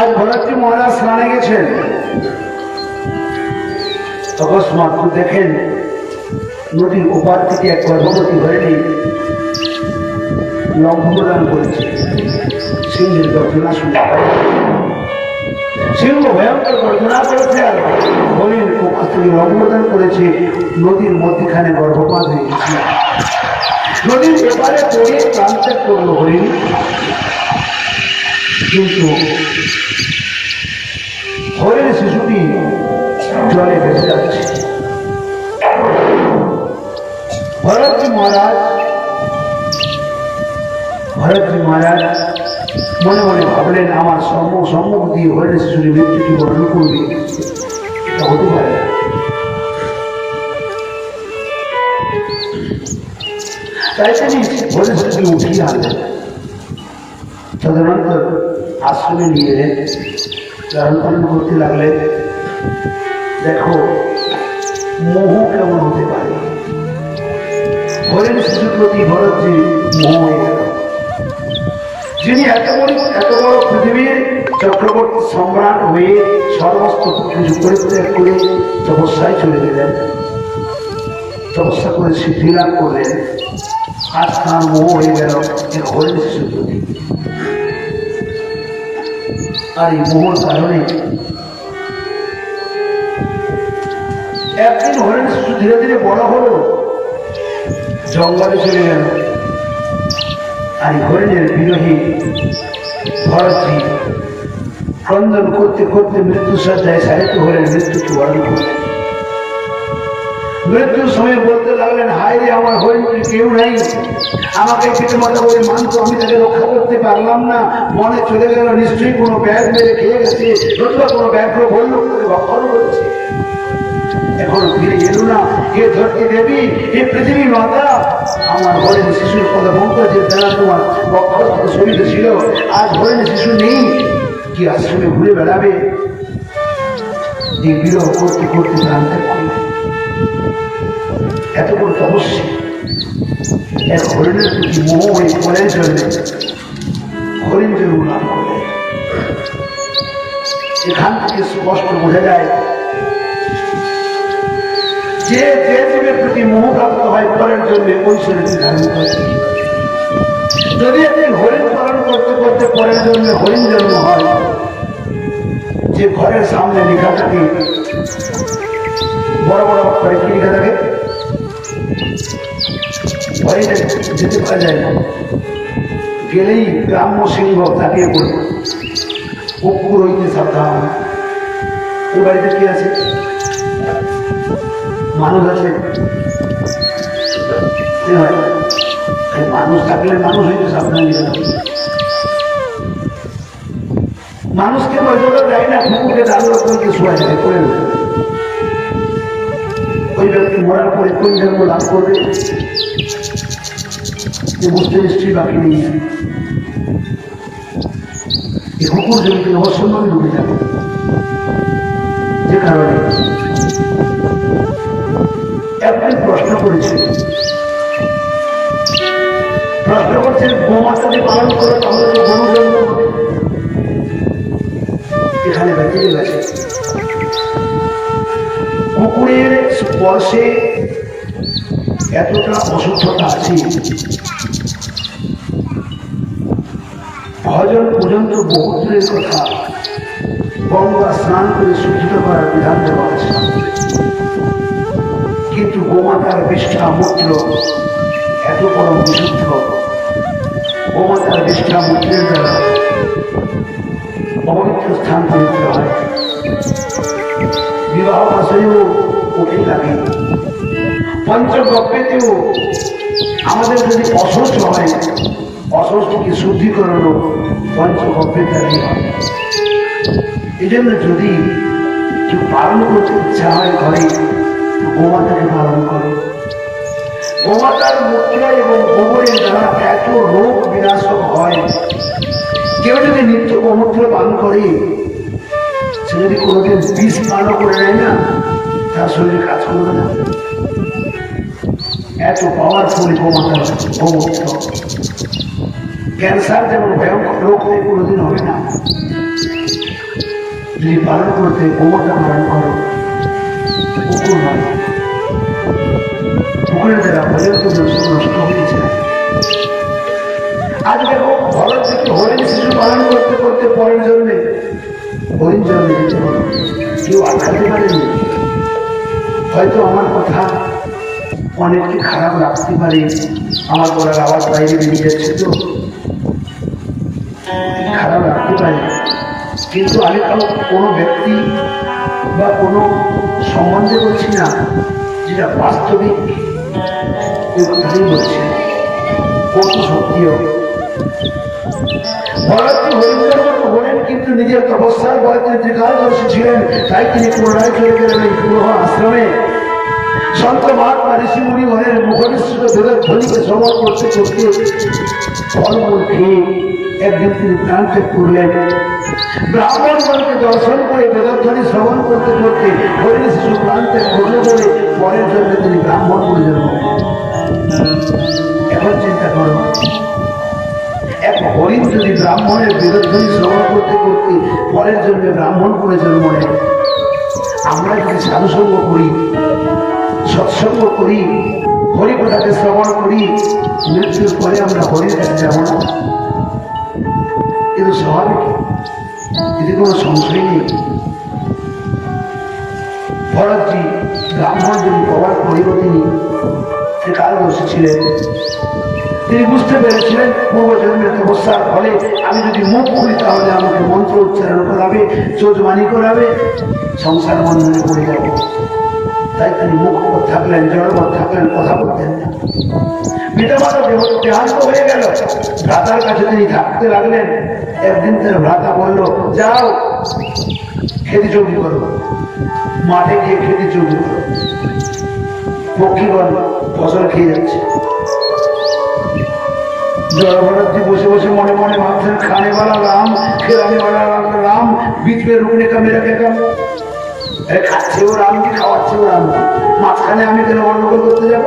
আজ ভরতজি মহারাজ স্নানে গেছেন। অকস্মাৎ দেখেন, নদীর ওপার থেকে এক গর্ভবতী হরিণী লম্বদান করেছে। সিংহের গর্জনা সিংহ ভয়ঙ্কর গর্জনা করেছে আর হরিণ ওখান থেকে করেছে, নদীর মধ্যখানে গর্ভপাত হয়ে গেছে নদীর এপারে পড়ে প্রান্তে করল হরিণ। কিন্তু হরিণ শিশুটি জলে ভেসে যাচ্ছে। ভরতজি মহারাজ ভরতজি মহারাজ, মনে মনে ভাবলেন, আমার সম্মুখ সম্মুখ দিয়ে হরিণ শিশুর মৃত্যুটি বর্ণন করবে। হতে পারে তাই তিনি হরিণ শিশুকে উঠিয়ে আনলেন। সাধারণত আশ্রমে নিয়ে লালন করতে লাগলেন দেখো, মোহ কেমন হতে পারে? হরেন শিশুর প্রতি ভরতজি মোহ যিনি এত বড় এত বড় পৃথিবীর চক্রবর্তী সম্রাট হয়ে সমস্ত কিছু পরিত্যাগ করে তপস্যায় চলে গেলেন। তপস্যা করে সিদ্ধি লাভ করলেন। তার মোহ হয়ে গেল হরেন শিশুর আর এই মোহর কারণে একদিন শিশু ধীরে ধীরে বড় হলো। জঙ্গলে চলে গেল। আর হরিণের বিরোহী ভরতজি ক্রন্দন করতে করতে মৃত্যু সজ্জায় সাহিত্য হলেন, মৃত্যুকে বরণ করলেন। মৃত্যুর সময় বলতে লাগলেন হায় রে আমার হরিণ কেউ নেই। আমাকে পিঠে মাথা বলে মানতো, আমি তাকে রক্ষা করতে পারলাম না। মনে চলে গেল, নিশ্চয়ই কোনো ব্যাগ মেরে খেয়ে গেছে। নতুবা কোনো ব্যাঘ্র বলল করে ভক্ষণ করেছে এখন ফিরে না। হে ধরতে দেবী, হে পৃথিবী মাতা, আমার হরিণ শিশুর কথা পঙ্কজের দ্বারা তোমার বক্ষস্থ শরীর ছিল, আজ হরিণ শিশু নেই। কি আশ্রমে ঘুরে বেড়াবে? এই করতে জানতে পারবে এত বড় তপস্যা এক হরিণের প্রতি মোহ হয়ে পড়ে চলবে হরিণ জন্ম লাভ এখান থেকে স্পষ্ট বোঝা যায় যে যে জীবের প্রতি মোহপ্রাপ্ত হয় পরের জন্য ওই শরীরটি ধারণ করে। যদি আপনি হরিণ পালন করতে করতে পরের জন্য হরিণ জন্ম হয়, যে ঘরের সামনে লেখা থাকে বড় বড় করে কি লেখা থাকে হরিণে যেতে পারা যায় না। গেলেই গ্রাম্য সিংহ তাকিয়ে পড়বে। কুকুর হইতে সাবধান। ও বাড়িতে কি আছে? মানুষ আছে। মানুষ থাকলে মানুষ হইতে সাবধান। মানুষকে মর্যাদা দেয় না, কুকুরকে দাঁড়িয়ে শোয়া যায় করে। ওই ব্যক্তি মরার পরে কোন জন্ম লাভ করবে? বুঝতে বাকি নেই। এই কুকুর ডুবে যাবে যে কারণে একদিন প্রশ্ন করেছে। প্রশ্ন করছে, গোমাতাকে পালন করে তাহলে তো গরু জন্ম এখানে বেঁচে গেছে কুকুরের স্পর্শে এতটা অসুস্থতা আছে। ভজন পর্যন্ত বহু দূরের কথা। গঙ্গা স্নান করে শুদ্ধিত করার বিধান দেওয়া আছে। কিন্তু গোমাতার বিষ্ঠা মূত্র এত বড় বিশুদ্ধ। গোমাতার বিষ্ঠা মূত্রের দ্বারা পবিত্র স্থান পবিত্র হয়। বিবাহ মাসেও ওঠে লাগে। পঞ্চগব্যেতেও আমাদের যদি অসুস্থ হয় অসুস্থকে শুদ্ধিকরণও পঞ্চগব্যের দ্বারাই হয়। এই জন্য যদি কেউ পালন করতে ইচ্ছা হয় ঘরে গোমাতাকে পালন করো। গোমাতার মূত্র এবং গোবরের দ্বারা এত রোগ বিনাশক হয়। কেউ যদি নিত্য গোমূত্র পান করে সে যদি কোনোদিন বিষ পানও করে নেয় না, তার শরীরে কাজ করবে না। এত পাওয়ারফুল গোমাতার গোমূত্র ক্যান্সার যেমন ভয়ঙ্কর রোগ নেই কোনোদিন হবে না। যদি পালন করতে গোবরটা পালন করো পুকুর নয় পুকুরের দ্বারা দর্শন নষ্ট হয়েছে আজ দেখো, ভরত থেকে হরিণ শিশু পালন করতে করতে পরের জন্মে হরিণ কেউ আটকাতে পারেনি হয়তো আমার কথা অনেককে খারাপ লাগতে পারে আমার গলার আওয়াজ বাইরে বেরিয়ে যাচ্ছে তো খারাপ লাগতে পারে কিন্তু আমি কারও কোনো ব্যক্তি বা কোনো সম্বন্ধে বলছি না যেটা বাস্তবিক এই বলছি কত সত্যিও কিন্তু নিজের তপস্যার বয়সে যে কালদর্শী ছিলেন, তাই তিনি পুনরায় চলে গেলেন এই পুরহ আশ্রমে। সন্ত মহাত্মা ঋষি মুনি ঘরের মুখনিশ্চিত বেদের ধ্বনিকে শ্রবণ করতে করতে ফলমূল খেয়ে একদিন তিনি প্রাণ ত্যাগ করলেন ব্রাহ্মণগণকে দর্শন করে বেদধ্বনি শ্রবণ করতে করতে হরিণ শিশু প্রাণ করলে বলে পরের জন্য তিনি ব্রাহ্মণ করে জন্ম এখন চিন্তা করো। হরিণ যদি ব্রাহ্মণের বেদধ্বনি শ্রবণ করতে করতে পরের জন্মে ব্রাহ্মণ করে জন্ম নেয় আমরা যদি সাধুসঙ্গ করি, সৎসঙ্গ করি হরি কথাকে শ্রবণ করি, মৃত্যুর পরে আমরা হরির কাছে যাব না। কিন্তু স্বাভাবিক। এতে কোনো সংশয় নেই। ভরতজি ব্রাহ্মণ যদি হওয়ার পরেও তিনি সে কাল বসেছিলেন তিনি বুঝতে পেরেছিলেন পূর্বজন্মের তপস্যার ফলে আমি যদি মুখ খুলি, তাহলে আমাকে মন্ত্র উচ্চারণ করাবে চোজমানি করাবে, সংসার বন্ধনে পড়ে যাব। তাই তিনি মুখ থাকলেন জড়বৎ থাকলেন, কথা বলতেন না। পিতামাতা দেহ দেহান্ত হয়ে গেল। ভ্রাতার কাছে তিনি থাকতে লাগলেন। একদিন তার ভ্রাতা বলল, যাও, খেতে চৌকি করো। মাঠে গিয়ে খেতে চৌকি করো। পক্ষীগণ ফসল খেয়ে যাচ্ছে। জলভরাত্রি বসে বসে মনে মনে ভাবছেন খানেওয়ালা বালা রাম খেলানে বালা রাম রাম বিচবে রুমনে কামেরা কে কাম খাচ্ছেও রামকে খাওয়াচ্ছেও রাম? মাঝখানে আমি কেন গন্ডগোল করতে যাব?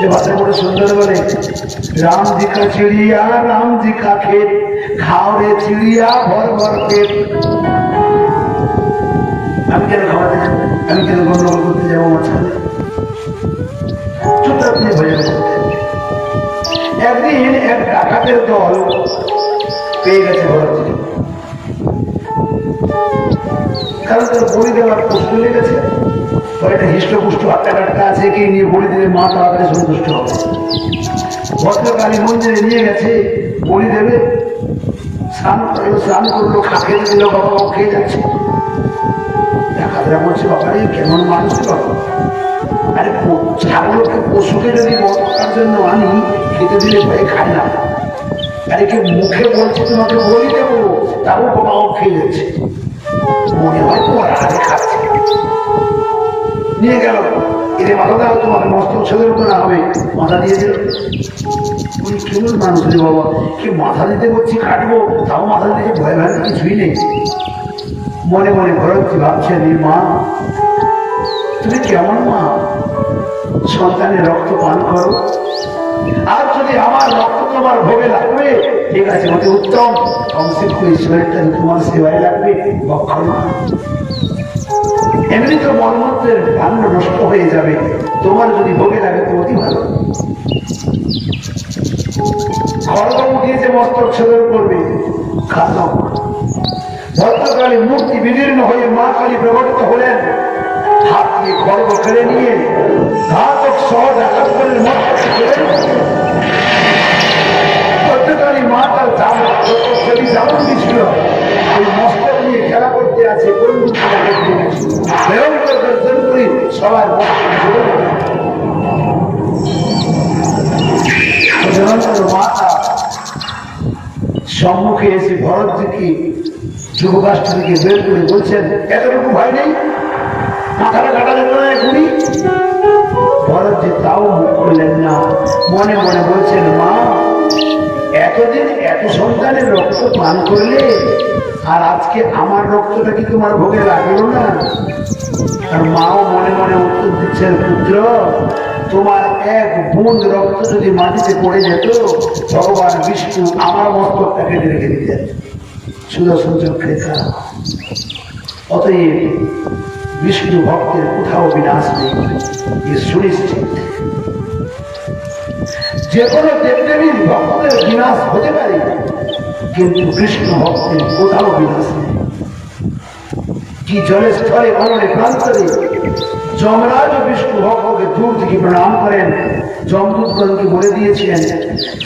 যে ভাষা করে সুন্দর বলে, রাম জি চিড়িয়া, রাম জি কা খেত খাও রে চিড়িয়া, ভর ভর পেট আমি কেন খাওয়াতে আমি কেন গন্ডগোল করতে যাব মাঝখানে? চুপচাপ নিয়ে হয়ে একদিন এক ডাকাতের দল পেয়ে গেছে ভরতকে কারণ তার বড়ি দেওয়ার প্রশ্ন লেগেছে। একটা হৃষ্টপুষ্ট আটটা কাটটা আছে কি নিয়ে বড়ি দিলে মা তাড়াতাড়ি সন্তুষ্ট হবে। ভদ্রকালী মন্দিরে নিয়ে গেছে, বড়ি দেবে। স্নান করল স্নান করল খাকে দিল বাবা খেয়ে যাচ্ছে। বাবা রে কেমন মানুষ বাবা আরে ছাগলকে পশুকে যদি বড়ার জন্য আনি, খেতে দিলে ভয়ে খায় না। আরে কেউ মুখে বলছে, তোমাকে বলি দেবো, তাও বাবাও খেয়ে যাচ্ছে। মনে হয় তোমার আগে খাচ্ছে। নিয়ে গেল। এর মাথা দাও তোমার মস্তক ছেলের না হবে, মাথা দিয়ে দিল। উনি কেমন মানুষ রে বাবা, কি মাথা দিতে বলছি, কাটবো, তাও মাথা দিতে ভয় ভয় কিছুই নেই। মনে মনে ঘরছি ভাবছেন এই মা, তুমি কেমন মা? সন্তানের রক্ত পান করো। আর যদি আমার রক্ত তোমার ভোগে লাগবে, ঠিক আছে, অতি উত্তম। কমসে কম শরীরটা তোমার সেবায় লাগবে, বক্ষণ এমনি তো মর্মত্বের ভাণ্ড নষ্ট হয়ে যাবে। তোমার যদি ভোগে লাগে তো অতি ভালো। খড়গ উঠিয়েছে মস্তক ছেদন করবে খাতম ভদ্রকালী মূর্তি বিদীর্ণ হয়ে মা কালী প্রকটিত হলেন। হাত দিয়ে খড়গ কেড়ে নিয়ে ঘাতক সহ ডাকাত করে মস্তক কেড়ে ভদ্রকালী মা জাম সেটি ওই নিয়ে খেলা করতে আছে সবার মাতা সম্মুখে এসে ভরতজিকে যুবরাষ্ট্রকে বের করে বলছেন, এতটুকু ভয় নেই? মাথাটা কাটা যাবে না এখনই ভরতজি তাও মুখ করলেন না। মনে মনে বলছেন, মা, এতদিন এত সন্তানের রক্ত পান করলে আর আজকে আমার রক্তটা কি তোমার ভোগে লাগল না? আর মাও মনে মনে উত্তর দিচ্ছেন, পুত্র, তোমার এক বুঁদ রক্ত যদি মাটিতে পড়ে যেত, ভগবান বিষ্ণু আমার মস্তকটা কেটে রেখে দিতেন। সুদর্শন চক্রের দ্বারা অতএব বিষ্ণু ভক্তের কোথাও বিনাশ নেই সুনিশ্চিত। যে কোনো দেবদেবীর ভক্তের বিনাশ হতে পারে, কিন্তু কৃষ্ণ ভক্তের কোথাও বিনাশ নেই। কি জলের স্থলে মনে প্রান্তরে যমরাজ বিষ্ণু ভক্তকে দূর থেকে প্রণাম করেন, যমদূতগণকে বলে দিয়েছেন,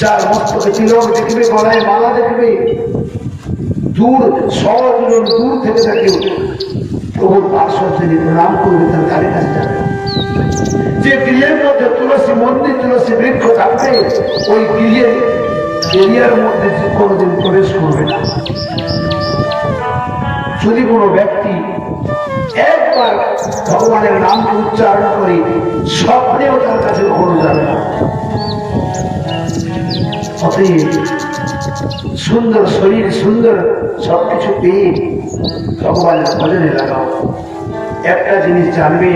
যার মস্তকে তিলক দেখবে, গলায় মালা দেখবে দূর সহজ দূর থেকে তাকে প্রভুর পার্শ্ব তিনি প্রণাম করবে, তার ধারে কাছে যাবে। যে গৃহের মধ্যে তুলসী মন্দির, তুলসী বৃক্ষ থাকবে, ওই গৃহের এরিয়ার মধ্যে কোনোদিন প্রবেশ করবে না। যদি কোনো ব্যক্তি একবার ভগবানের নামকে উচ্চারণ করে, স্বপ্নেও তার কাছে কখনো যাবে না। অতএব সুন্দর শরীর, সুন্দর সবকিছু পেয়ে ভগবানের ভজনে লাগাও। একটা জিনিস জানবে,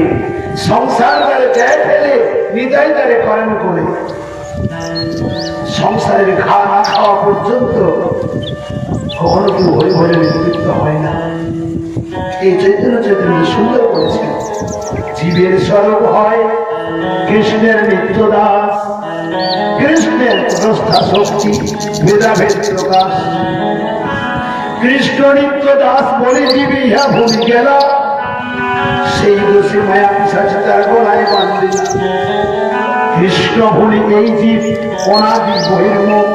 সংসার তারে দেয় ফেলে হৃদয় তারে করেন করে সংসারের খাওয়া না খাওয়া পর্যন্ত কখনো কেউ হরি ভজনে লিপ্ত হয় না। এই চৈতন্য চৈতন্য সুন্দর করেছেন জীবের স্বরূপ হয় কৃষ্ণের নিত্য দাস কৃষ্ণের প্রস্থা শক্তি, ভেদাভেদ প্রকাশ। কৃষ্ণ নিত্য দাস বলে দিবি, ইহা ভূমি গেল। সেই দোষে মায়া পিসাছে তার গলায় বাঁধবে কৃষ্ণ ভুলি এই জীব, অনাদি বহির্মুখ।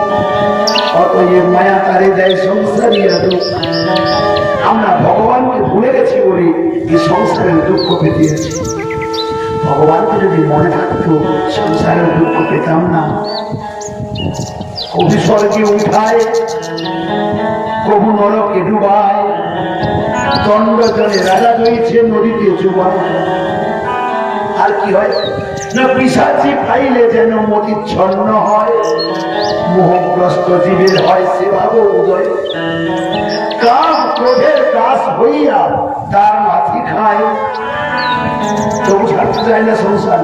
অতএব মায়া তারে দেয় সংসারীরা দুঃখ। আমরা ভগবানকে ভুলে গেছি বলে এই সংসারের দুঃখ পেতেছি। ভগবানকে যদি মনে থাকতো, সংসারের দুঃখ পেতাম না। কবি স্বর্গে উঠায় কবু নরকে ডুবায়। দণ্ড জলে রাজা রয়েছে নদীতে চুবায় আর কি হয়? না, পিসাচি পাইলে যেন মতি ছন্ন হয়। মোহগ্রস্ত জীবের হয় সেভাব উদয়। কাম ক্রোধের দাস হইয়া তার মাথি খায়। তবু ছাড়তে চায় না সংসার।